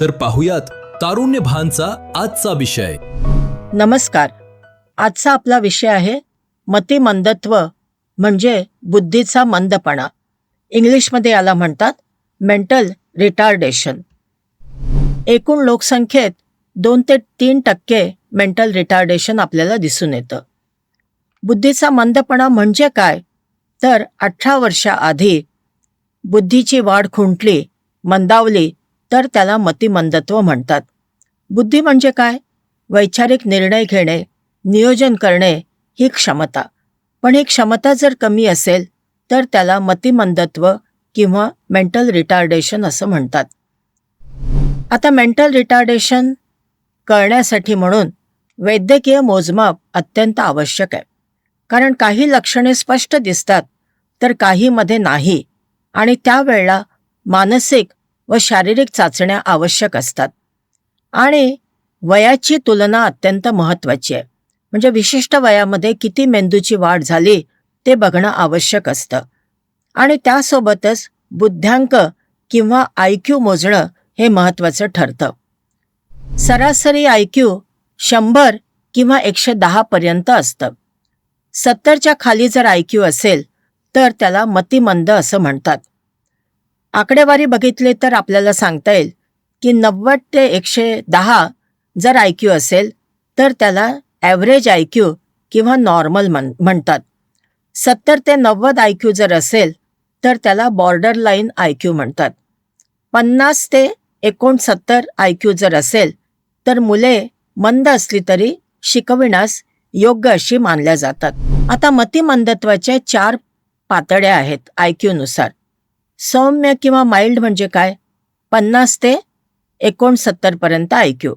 तर पाहुयात तारुण्य भानचा आजचा विषय. नमस्कार. आजचा आपला विषय आहे मतिमंदत्व म्हणजे बुद्धीचा मंदपणा. इंग्लिशमध्ये याला म्हणतात मेंटल रिटार्डेशन एकूण लोकसंख्येत दोन ते तीन टक्के मेंटल रिटार्डेशन आपल्याला दिसून येतं. बुद्धीचा मंदपणा म्हणजे काय? तर अठरा वर्षाआधी बुद्धीची वाढ खुंटली मंदावली तर त्याला मतिमंदत्व म्हणतात. बुद्धी म्हणजे काय? वैचारिक निर्णय घेणे नियोजन करणे ही क्षमता. पण ही क्षमता जर कमी असेल तर त्याला मतिमंदत्व किंवा मेंटल रिटार्डेशन असं म्हणतात. आता मेंटल रिटार्डेशन कळण्यासाठी म्हणून वैद्यकीय मोजमाप अत्यंत आवश्यक आहे. कारण काही लक्षणे स्पष्ट दिसतात तर काहीमध्ये नाही. आणि त्यावेळेला मानसिक व शारीरिक चाचण्या आवश्यक असतात. आणि वयाची तुलना अत्यंत महत्त्वाची आहे. म्हणजे विशिष्ट वयामध्ये किती मेंदूची वाढ झाली ते बघणं आवश्यक असतं. आणि त्यासोबतच बुद्ध्यांक किंवा आय क्यू मोजणं हे महत्त्वाचं ठरतं. सरासरी आय क्यू शंभर किंवा एकशे दहापर्यंत असतं. सत्तरच्या खाली जर आय क्यू असेल तर त्याला मतिमंद असं म्हणतात. आकडेवारी बघितले तर आपल्याला सांगता येईल की नव्वद ते एकशे दहा जर आय क्यू असेल तर त्याला ॲव्हरेज आय क्यू किंवा नॉर्मल म्हण म्हणतात. सत्तर ते नव्वद आय क्यू जर असेल तर त्याला बॉर्डर लाईन आय क्यू म्हणतात. पन्नास ते एकोणसत्तर आय क्यू जर असेल तर मुले मंद असली तरी शिकविण्यास योग्य अशी मानल्या जातात. आता मतिमंदत्वाच्या चार पातळ्या आहेत आय क्यूनुसार सौम्य किंवा माइल्ड म्हणजे काय? पन्नास ते एकोणसत्तरपर्यंत आय क्यू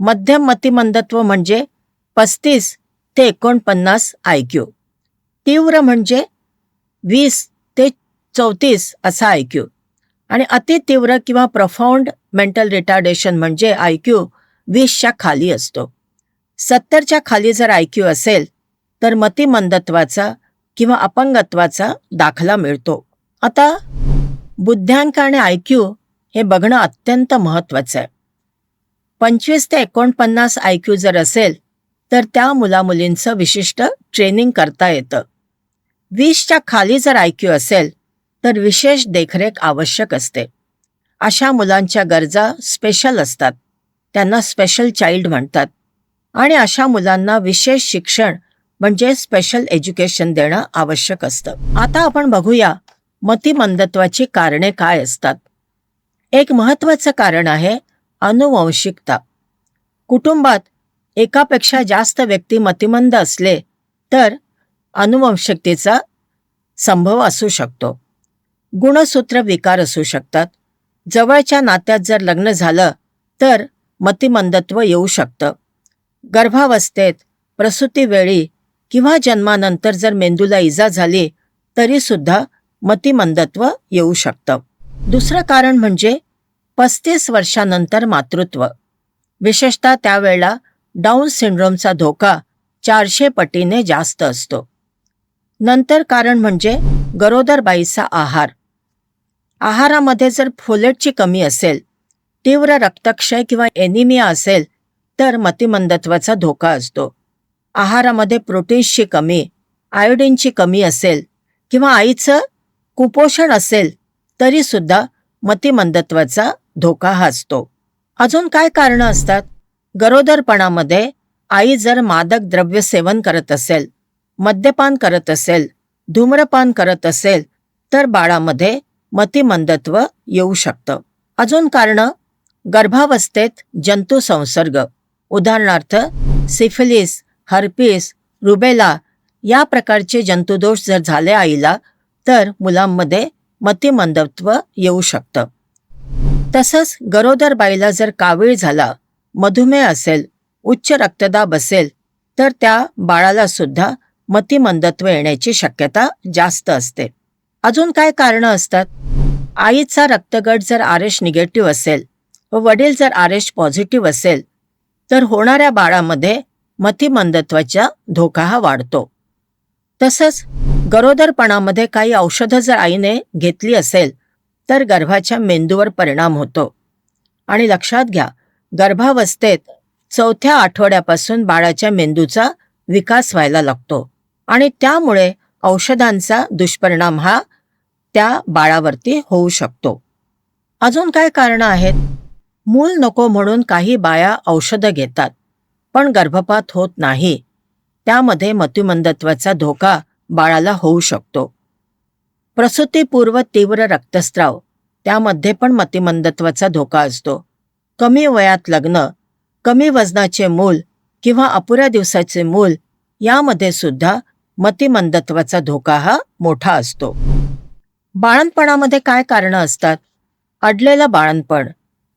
मध्यम मतिमंदत्व म्हणजे पस्तीस ते एकोणपन्नास आय क्यू तीव्र म्हणजे वीस ते चौतीस असा आय क्यू आणि अतितीव्र किंवा प्रफाऊंड मेंटल रिटार्डेशन म्हणजे आय क्यू वीसच्या खाली असतो. सत्तरच्या खाली जर आय क्यू असेल तर मतिमंदत्वाचा किंवा अपंगत्वाचा दाखला मिळतो. आता बुद्ध्यांक आणि आय क्यू हे बघणं अत्यंत महत्त्वाचं आहे. पंचवीस ते एकोणपन्नास आय क्यू जर असेल तर त्या मुलामुलींचं विशिष्ट ट्रेनिंग करता येतं. वीसच्या खाली जर आय क्यू असेल तर विशेष देखरेख आवश्यक असते. अशा मुलांच्या गरजा स्पेशल असतात. त्यांना स्पेशल चाइल्ड म्हणतात. आणि अशा मुलांना विशेष शिक्षण म्हणजे स्पेशल एज्युकेशन देणं आवश्यक असतं. आता आपण बघूया मतिमंदत्वाची कारणे काय असतात? एक महत्त्वाचं कारण आहे अनुवंशिकता. कुटुंबात एकापेक्षा जास्त व्यक्ती मतिमंद असले तर अनुवंशिकतेचा संभव असू शकतो. गुणसूत्र विकार असू शकतात. जवळच्या नात्यात जर लग्न झालं तर मतिमंदत्व येऊ शकतं. गर्भावस्थेत प्रसूतीवेळी किंवा जन्मानंतर जर मेंदूला इजा झाली तरीसुद्धा मतिमंदत्व येऊ शकतं. दुसरं कारण म्हणजे पस्तीस वर्षानंतर मातृत्व. विशेषतः त्यावेळेला डाऊन सिंड्रोमचा धोका चारशे पटीने जास्त असतो. नंतर कारण म्हणजे गरोदरबाईचा आहार. आहारामध्ये जर फोलेटची कमी असेल तीव्र रक्तक्षय किंवा एनिमिया असेल तर मतिमंदत्वाचा धोका असतो. आहारामध्ये प्रोटीन्सची कमी आयोडीनची कमी असेल किंवा आईचं कुपोषण असेल तरीसुद्धा मतिमंदत्वाचा धोका हासतो. अजून काय कारणं असतात? गरोदरपणामध्ये आई जर मादक द्रव्य सेवन करत असेल मद्यपान करत असेल धूम्रपान करत असेल तर बाळामध्ये मतिमंदत्व येऊ शकतं. अजून कारणं? गर्भावस्थेत जंतुसंसर्ग उदाहरणार्थ सिफिलिस हर्पीस रुबेला या प्रकारचे जंतुदोष जर झाले आईला तर मुलांमध्ये मतिमंदत्व येऊ शकतं. तसंच गरोदर बाईला जर कावीळ झाला मधुमेह असेल उच्च रक्तदाब असेल तर त्या बाळाला सुद्धा मतिमंदत्व येण्याची शक्यता जास्त असते. अजून काय कारणं असतात? आईचा रक्तगट जर आर एच निगेटिव्ह असेल व वडील जर आर एच पॉझिटिव्ह असेल तर होणाऱ्या बाळामध्ये मतिमंदत्वाचा धोका हा वाढतो. तसंच गरोदरपणामध्ये काही औषधं जर आईने घेतली असेल तर गर्भाच्या मेंदूवर परिणाम होतो. आणि लक्षात घ्या गर्भावस्थेत चौथ्या आठवड्यापासून बाळाच्या मेंदूचा विकास व्हायला लागतो आणि त्यामुळे औषधांचा दुष्परिणाम हा त्या बाळावरती होऊ शकतो. अजून काय कारणं आहेत? मूल नको म्हणून काही बाया औषधं घेतात पण गर्भपात होत नाही. त्यामध्ये मतिमंदत्वाचा धोका बाळाला होऊ शकतो. प्रसूतीपूर्व तीव्र रक्तस्राव त्यामध्ये पण मतिमंदत्वाचा धोका असतो. कमी वयात लग्न कमी वजनाचे मूल किंवा अपुऱ्या दिवसाचे मूल यामध्ये सुद्धा मतिमंदत्वाचा धोका हा मोठा असतो. बाळणपणामध्ये काय कारणं असतात? अडलेलं बाळणपण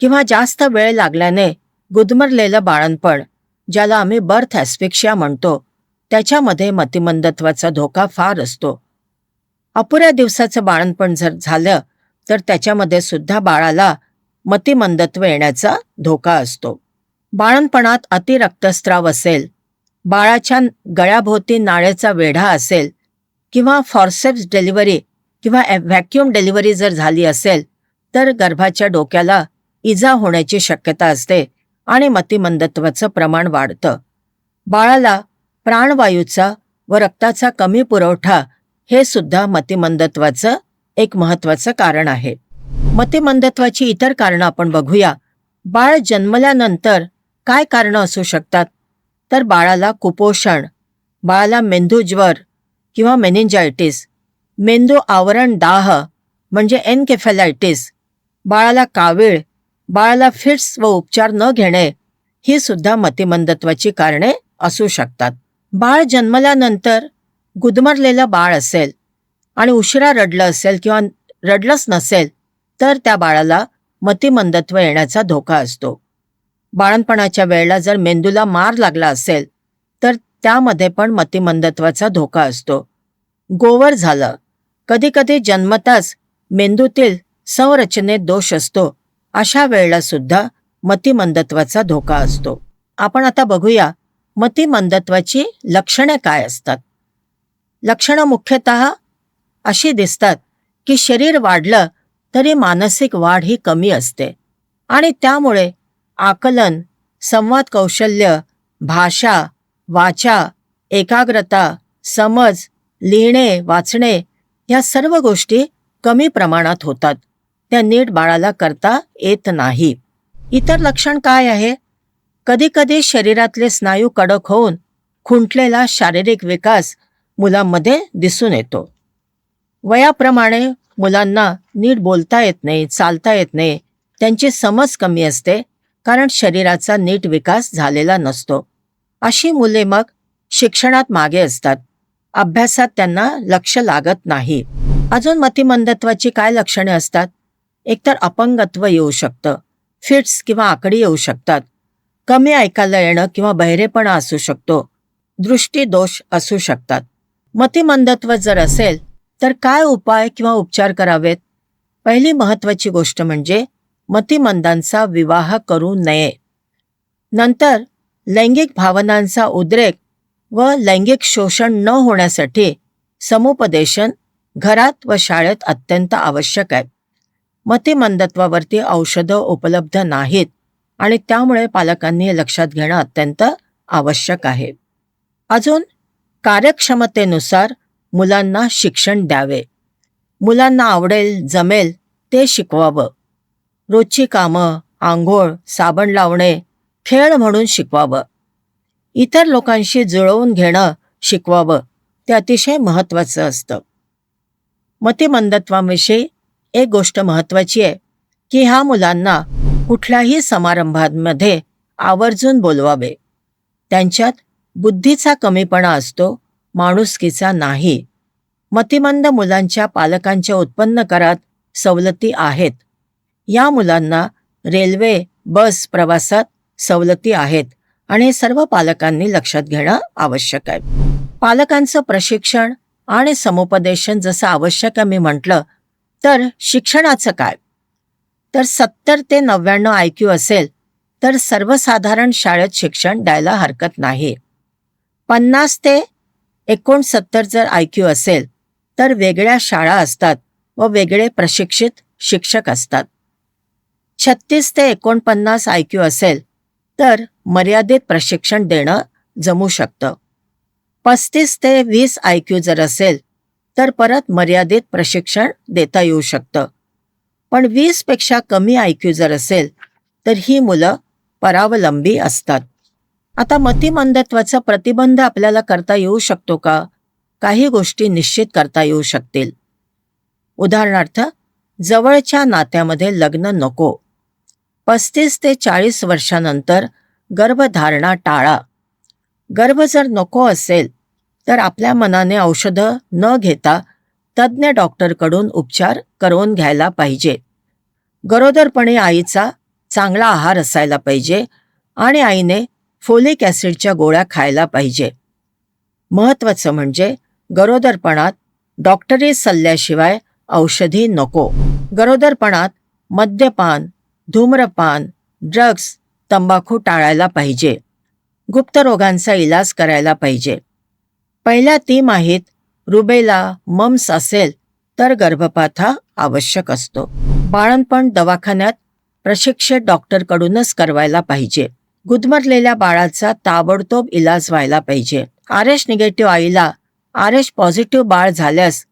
किंवा जास्त वेळ लागल्याने गुदमरलेलं बाळणपण ज्याला आम्ही बर्थ ॲस्फिक्शिया म्हणतो त्याच्यामध्ये मतिमंदत्वाचा धोका फार असतो. अपुऱ्या दिवसाचं बाळणपण जर झालं तर त्याच्यामध्ये सुद्धा बाळाला मतिमंदत्व येण्याचा धोका असतो. बाळणपणात अतिरक्तस्राव असेल बाळाच्या गळ्याभोवती नाळेचा वेढा असेल किंवा फॉर्सेप्स डिलिव्हरी किंवा व्हॅक्युम डिलिव्हरी जर झाली असेल तर गर्भाच्या डोक्याला इजा होण्याची शक्यता असते आणि मतिमंदत्वाचं प्रमाण वाढतं. बाळाला प्राणवायूचा व रक्ताचा कमी पुरवठा हे सुद्धा मतिमंदत्वाचं एक महत्वाचं कारण आहे. मतिमंदत्वाची इतर कारणं आपण बघूया. बाळ जन्मल्यानंतर काय कारणं असू शकतात? तर बाळाला कुपोषण बाळाला मेंदूज्वर किंवा मेनिंजायटिस मेंदू आवरण दाह म्हणजे एनकेफेलायटिस बाळाला कावीळ बाळाला फिट्स व उपचार न घेणे ही सुद्धा मतिमंदत्वाची कारणे असू शकतात. बाळ जन्मल्यानंतर गुदमरलेलं बाळ असेल आणि उशिरा रडलं असेल किंवा रडलंच नसेल तर त्या बाळाला मतिमंदत्व येण्याचा धोका असतो. बाळणपणाच्या वेळेला जर मेंदूला मार लागला असेल तर त्यामध्ये पण मतिमंदत्वाचा धोका असतो. गोवर झालं. कधीकधी जन्मताच मेंदूतील संरचनेत दोष असतो अशा वेळेला सुद्धा मतिमंदत्वाचा धोका असतो. आपण आता बघूया मतिमंदत्वाची लक्षणे काय असतात? लक्षणं मुख्यतः अशी दिसतात की शरीर वाढलं तरी मानसिक वाढ ही कमी असते आणि त्यामुळे आकलन संवाद कौशल्य भाषा वाचा एकाग्रता समज लिहिणे वाचणे या सर्व गोष्टी कमी प्रमाणात होतात. त्या नीट बाळाला करता येत नाही. इतर लक्षण काय आहे? कधीकधी शरीरातले स्नायू कडक होऊन खुंटलेला शारीरिक विकास मुलांमध्ये दिसून येतो. वयाप्रमाणे मुलांना नीट बोलता येत नाही चालता येत नाही त्यांची समज कमी असते कारण शरीराचा नीट विकास झालेला नसतो. अशी मुले मग शिक्षणात मागे असतात. अभ्यासात त्यांना लक्ष लागत नाही. अजून मतिमंदत्वाची काय लक्षणे असतात? एकतर अपंगत्व येऊ शकतं फिट्स किंवा आकडी येऊ शकतात. कमी ऐकायला येणं किंवा बहिरेपणा असू शकतो. दृष्टीदोष असू शकतात. मतिमंदत्व जर असेल तर काय उपाय किंवा उपचार करावेत? पहिली महत्वाची गोष्ट म्हणजे मतिमंदांचा विवाह करू नये. नंतर लैंगिक भावनांचा उद्रेक व लैंगिक शोषण न होण्यासाठी समुपदेशन घरात व शाळेत अत्यंत आवश्यक आहे. मतिमंदत्वावरती औषधं उपलब्ध नाहीत. आणि त्यामुळे पालकांनी हे लक्षात घेणं अत्यंत आवश्यक आहे. अजून कार्यक्षमतेनुसार मुलांना शिक्षण द्यावे. मुलांना आवडेल जमेल ते शिकवावं. रोजची कामं आंघोळ साबण लावणे खेळ म्हणून शिकवावं. इतर लोकांशी जुळवून घेणं शिकवावं ते अतिशय महत्त्वाचं असतं. मतिमंदत्वाविषयी एक गोष्ट महत्त्वाची आहे की ह्या मुलांना कुठल्याही समारंभांमध्ये आवर्जून बोलवावे. त्यांच्यात बुद्धीचा कमीपणा असतो माणुसकीचा नाही. मतिमंद मुलांच्या पालकांच्या उत्पन्न करात सवलती आहेत. या मुलांना रेल्वे बस प्रवासात सवलती आहेत आणि हे सर्व पालकांनी लक्षात घेणं आवश्यक आहे. पालकांचं प्रशिक्षण आणि समुपदेशन जसं आवश्यक आहे मी म्हटलं तर शिक्षणाचं काय? तर सत्तर ते नव्याण्णव आय क्यू असेल तर सर्वसाधारण शाळेत शिक्षण द्यायला हरकत नाही. पन्नास ते एकोणसत्तर जर आय क्यू असेल तर वेगळ्या शाळा असतात व वेगळे प्रशिक्षित शिक्षक असतात. छत्तीस ते एकोणपन्नास आय क्यू असेल तर मर्यादित प्रशिक्षण देणं जमू शकतं. पस्तीस ते वीस आय क्यू जर असेल तर परत मर्यादित प्रशिक्षण देता येऊ शकतं. पण वीसपेक्षा कमी आय क्यू जर असेल तर ही मुलं परावलंबी असतात. आता मतिमंदत्वाचा प्रतिबंध आपल्याला करता येऊ शकतो का? काही गोष्टी निश्चित करता येऊ शकतील. उदाहरणार्थ जवळच्या नात्यामध्ये लग्न नको. पस्तीस ते चाळीस वर्षानंतर गर्भधारणा टाळा. गर्भ जर नको असेल तर आपल्या मनाने औषधं न घेता तज्ज्ञ डॉक्टरकडून उपचार करवून घ्यायला पाहिजे. गरोदरपणे आईचा चांगला आहार असायला पाहिजे आणि आईने फोलिक ॲसिडच्या गोळ्या खायला पाहिजे. महत्त्वाचं म्हणजे गरोदरपणात डॉक्टरी सल्ल्याशिवाय औषधी नको. गरोदरपणात मद्यपान धूम्रपान ड्रग्स तंबाखू टाळायला पाहिजे. गुप्त रोगांचा इलाज करायला पाहिजे. पहिल्या तिमाहीत रुबेला मम्स असेल तर गर्भपात हा आवश्यक असतो. बाळणपण दवाखान्यात प्रशिक्षित डॉक्टरकडूनच करवायला पाहिजे. गुदमरलेल्या बाळाचा ताबडतोब इलाज व्हायला पाहिजे. आर एच निगेटिव्ह आईला आर एच पॉझिटिव्ह बाळ झाल्यास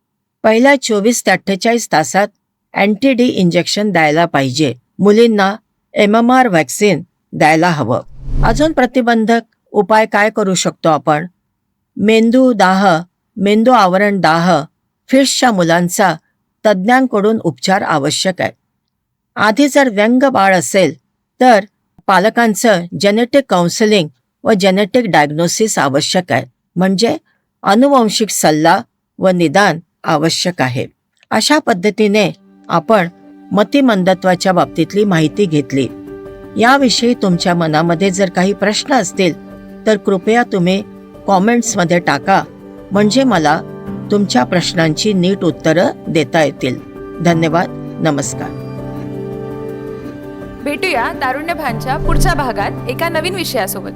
पहिल्या चोवीस ते अठ्ठेचाळीस तासात अँटी डी इंजेक्शन द्यायला पाहिजे. मुलींना एम एम आर व्हॅक्सिन द्यायला हवं. अजून प्रतिबंधक उपाय काय करू शकतो आपण? मेंदू दाह मेंदू आवरण दाह फिशच्या मुलांचा तज्ज्ञांकडून उपचार आवश्यक आहे. आधी जर व्यंग बाळ असेल तर पालकांचं जेनेटिक काउन्सिलिंग व जेनेटिक डायग्नोसिस आवश्यक आहे. म्हणजे अनुवंशिक सल्ला व निदान आवश्यक आहे. अशा पद्धतीने आपण मतिमंदत्वाच्या बाबतीतली माहिती घेतली. याविषयी तुमच्या मनामध्ये जर काही प्रश्न असतील तर कृपया तुम्ही कॉमेंट्समध्ये टाका. म्हणजे मला तुमच्या प्रश्नांची नीट उत्तरं देता येतील. धन्यवाद. नमस्कार. भेटूया तारुण्य भानच्या पुढच्या भागात एका नवीन विषयासोबत.